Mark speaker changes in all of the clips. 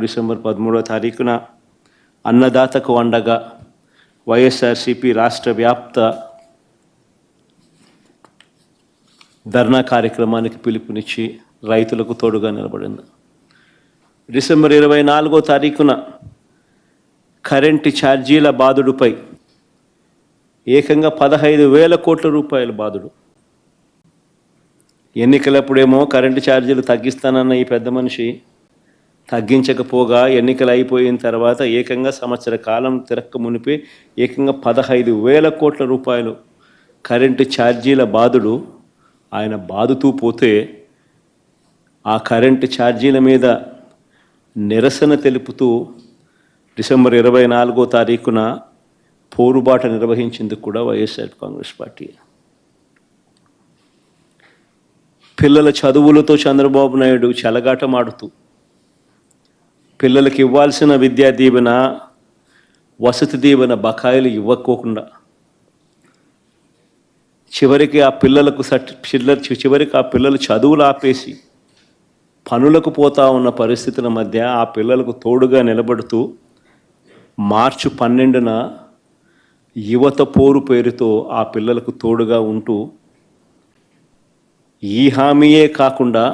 Speaker 1: December పదమూడవ తారీఖున అన్నదాతకు అండగా వైఎస్ఆర్సిపి రాష్ట్ర వ్యాప్త ధర్నా కార్యక్రమానికి పిలుపునిచ్చి రైతులకు తోడుగా నిలబడింది. డిసెంబర్ ఇరవై నాలుగో తారీఖున కరెంటు ఛార్జీల బాధుడుపై ఏకంగా పదహైదు వేల కోట్ల రూపాయల బాధుడు ఎన్నికలప్పుడేమో కరెంటు ఛార్జీలు తగ్గిస్తానన్న ఈ పెద్ద మనిషి తగ్గించకపోగా ఎన్నికలు అయిపోయిన తర్వాత ఏకంగా సంవత్సర కాలం తిరక్క మునిపే ఏకంగా పదహైదు వేల కోట్ల రూపాయలు కరెంటు ఛార్జీల బాధుడు ఆయన బాదుతూ పోతే ఆ కరెంటు ఛార్జీల మీద నిరసన తెలుపుతూ డిసెంబర్ ఇరవై నాలుగో తారీఖున పోరుబాట నిర్వహించేందుకు కూడా వైఎస్ఆర్ కాంగ్రెస్ పార్టీ. పిల్లల చదువులతో చంద్రబాబు నాయుడు చెలగాటమాడుతూ పిల్లలకి ఇవ్వాల్సిన విద్యా దీవెన వసతి దీవెన బకాయిలు ఇవ్వకోకుండా చివరికి ఆ పిల్లలకు సర్టి పిల్లలు చివరికి ఆ పిల్లలు చదువులు ఆపేసి పనులకు పోతా ఉన్న పరిస్థితుల మధ్య ఆ పిల్లలకు తోడుగా నిలబడుతూ మార్చి పన్నెండున యువత పోరు పేరుతో ఆ పిల్లలకు తోడుగా ఉంటూ ఈ హామీయే కాకుండా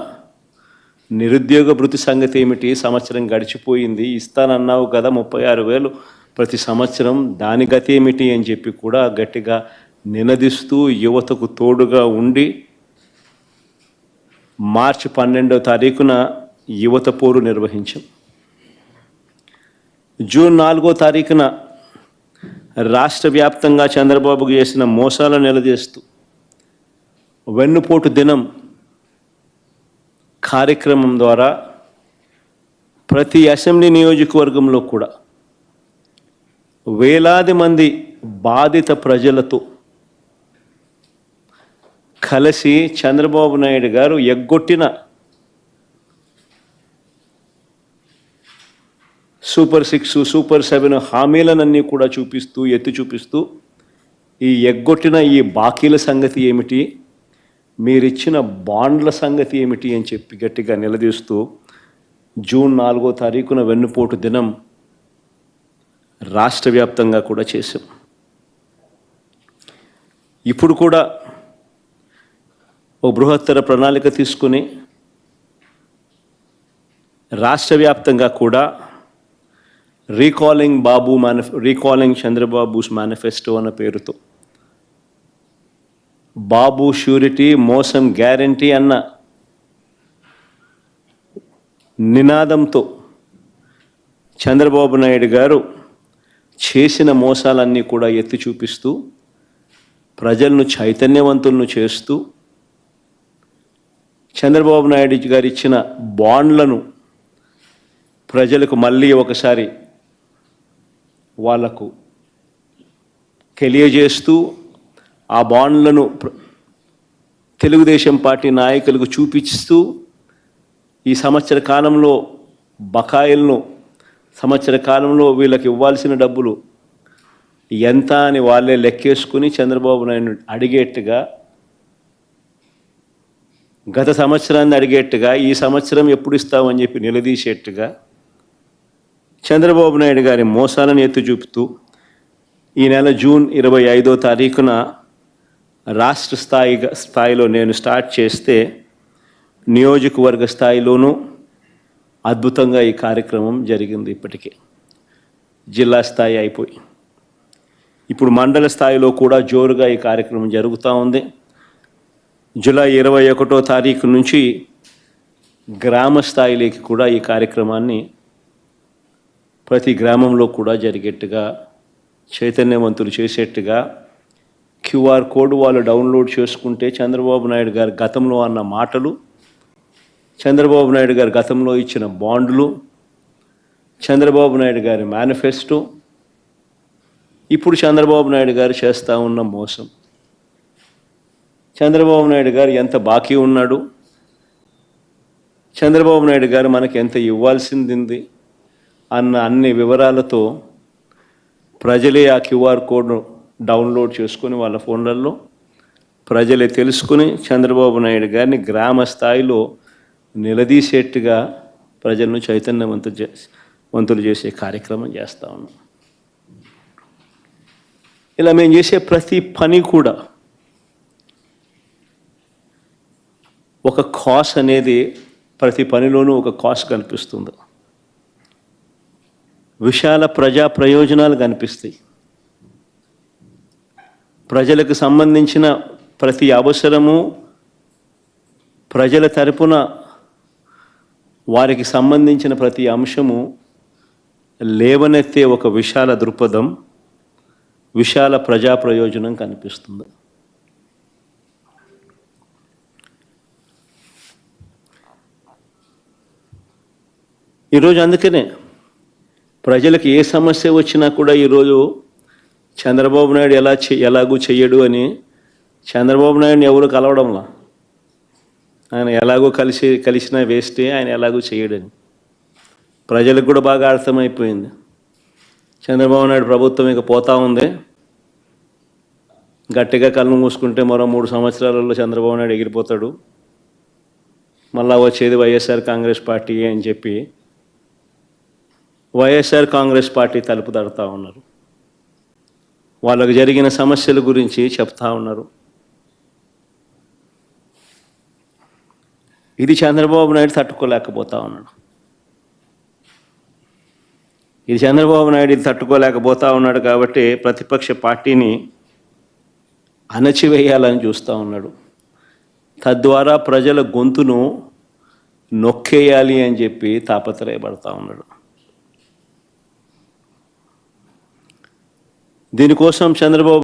Speaker 1: నిరుద్యోగ భృతి సంగతి ఏమిటి? సంవత్సరం గడిచిపోయింది. ఇస్తానన్నావు కదా ముప్పై ఆరు వేలు. ప్రతి సంవత్సరం దాని గతి ఏమిటి అని చెప్పి కూడా గట్టిగా నినదిస్తూ యువతకు తోడుగా ఉండి మార్చి పన్నెండవ తారీఖున యువత పోరు నిర్వహించాం. జూన్ నాలుగో తారీఖున రాష్ట్ర వ్యాప్తంగా చంద్రబాబుకు చేసిన మోసాలను నిలదీస్తూ వెన్నుపోటు దినం కార్యక్రమం ద్వారా ప్రతి అసెంబ్లీ నియోజకవర్గంలో కూడా వేలాది మంది బాధిత ప్రజలతో కలిసి చంద్రబాబు నాయుడు గారు ఎగ్గొట్టిన సూపర్ సిక్స్ సూపర్ సెవెన్ హామీలనన్నీ కూడా చూపిస్తూ ఎత్తి చూపిస్తూ ఈ ఎగ్గొట్టిన ఈ బాకీల సంగతి ఏమిటి? మీరిచ్చిన బాండ్ల సంగతి ఏమిటి అని చెప్పి గట్టిగా నిలదీస్తూ జూన్ నాలుగో తారీఖున వెన్నుపోటు దినం రాష్ట్ర వ్యాప్తంగా కూడా చేశాం. ఇప్పుడు కూడా ఓ బృహత్తర ప్రణాళిక తీసుకుని రాష్ట్ర వ్యాప్తంగా కూడా రీకాలింగ్ బాబు మేనిఫె రీకాలింగ్ చంద్రబాబుస్ మేనిఫెస్టో అన్న పేరుతో బాబు షూరిటీ మోసం గ్యారంటీ అన్న నినాదంతో చంద్రబాబు నాయుడు గారు చేసిన మోసాలన్నీ కూడా ఎత్తి చూపిస్తూ ప్రజలను చైతన్యవంతులను చేస్తూ చంద్రబాబు నాయుడు గారు ఇచ్చిన బాండ్లను ప్రజలకు మళ్ళీ ఒకసారి వాళ్ళకు తెలియజేస్తూ ఆ బాండ్లను తెలుగుదేశం పార్టీ నాయకులకు చూపిస్తూ ఈ సంవత్సర కాలంలో బకాయిలను సంవత్సర కాలంలో వీళ్ళకి ఇవ్వాల్సిన డబ్బులు ఎంత అని వాళ్ళే లెక్కేసుకుని చంద్రబాబు నాయుడు అడిగేట్టుగా గత సంవత్సరాన్ని అడిగేట్టుగా ఈ సంవత్సరం ఎప్పుడు ఇస్తామని చెప్పి నిలదీసేట్టుగా చంద్రబాబు నాయుడు గారి మోసాలను ఎత్తి చూపుతూ ఈ నెల జూన్ ఇరవై ఐదో తారీఖున రాష్ట్ర స్థాయిగా స్థాయిలో నేను స్టార్ట్ చేస్తే నియోజకవర్గ స్థాయిలోనూ అద్భుతంగా ఈ కార్యక్రమం జరిగింది ఇప్పటికే. జిల్లా స్థాయి అయిపోయి. ఇప్పుడు మండల స్థాయిలో కూడా జోరుగా ఈ కార్యక్రమం జరుగుతూ ఉంది. జూలై ఇరవై ఒకటో తారీఖు నుంచి గ్రామ స్థాయిలోకి కూడా ఈ కార్యక్రమాన్ని ప్రతి గ్రామంలో కూడా జరిగేట్టుగా చైతన్యవంతులు చేసేట్టుగా క్యూఆర్ కోడ్ వాళ్ళు డౌన్లోడ్ చేసుకుంటే చంద్రబాబు నాయుడు గారు గతంలో అన్న మాటలు చంద్రబాబు నాయుడు గారు గతంలో ఇచ్చిన బాండ్లు చంద్రబాబు నాయుడు గారి మేనిఫెస్టో ఇప్పుడు చంద్రబాబు నాయుడు గారు చేస్తూ ఉన్న మోసం. చంద్రబాబు నాయుడు గారు ఎంత బాకీ ఉన్నాడు? చంద్రబాబు నాయుడు గారు మనకి ఎంత ఇవ్వాల్సింది అన్న అన్ని వివరాలతో ప్రజలే ఆ క్యూఆర్ కోడ్ను డౌన్లోడ్ చేసుకొని వాళ్ళ ఫోన్లలో ప్రజలే తెలుసుకుని చంద్రబాబు నాయుడు గారిని గ్రామ స్థాయిలో నిలదీసేట్టుగా ప్రజలను చైతన్యవంతు చే వంతులు చేసే కార్యక్రమం చేస్తూ ఉన్నాం. ఇలా మేము చేసే ప్రతి పని కూడా ఒక కాస్ అనేది ప్రతి పనిలోనూ ఒక కాస్ కనిపిస్తుంది. విశాల ప్రజా ప్రయోజనాలు కనిపిస్తాయి. ప్రజలకు సంబంధించిన ప్రతి అవసరము ప్రజల తరపున వారికి సంబంధించిన ప్రతి అంశము లేవనెత్తే ఒక విశాల దృక్పథం విశాల ప్రజా ప్రయోజనం కనిపిస్తుంది. ఈరోజు అందుకనే ప్రజలకు ఏ సమస్య వచ్చినా కూడా ఈరోజు చంద్రబాబు నాయుడు ఎలా చే ఎలాగూ చెయ్యడు అని చంద్రబాబు నాయుడిని ఎవరు కలవడంలా? ఆయన ఎలాగో కలిసి కలిసినా వేస్తే ఆయన ఎలాగో చేయడని ప్రజలకు కూడా బాగా అర్థమైపోయింది. చంద్రబాబు నాయుడు ప్రభుత్వం ఇక పోతా ఉంది. గట్టిగా కళ్ళు మూసుకుంటే మరో మూడు సంవత్సరాలలో చంద్రబాబు నాయుడు ఎగిరిపోతాడు. మళ్ళా వచ్చేది వైఎస్ఆర్ కాంగ్రెస్ పార్టీ అని చెప్పి వైఎస్ఆర్ కాంగ్రెస్ పార్టీ తలుపు తడతా ఉన్నారు. వాళ్ళకు జరిగిన సమస్యల గురించి చెప్తా ఉన్నారు. ఇది చంద్రబాబు నాయుడు తట్టుకోలేకపోతా ఉన్నాడు. ఇది చంద్రబాబు నాయుడు ఇది తట్టుకోలేకపోతా ఉన్నాడు కాబట్టి ప్రతిపక్ష పార్టీని అణచివేయాలని చూస్తూ ఉన్నాడు. తద్వారా ప్రజల గొంతును నొక్కేయాలి అని చెప్పి తాపత్రయపడతా ఉన్నాడు. దీనికోసం చంద్రబాబు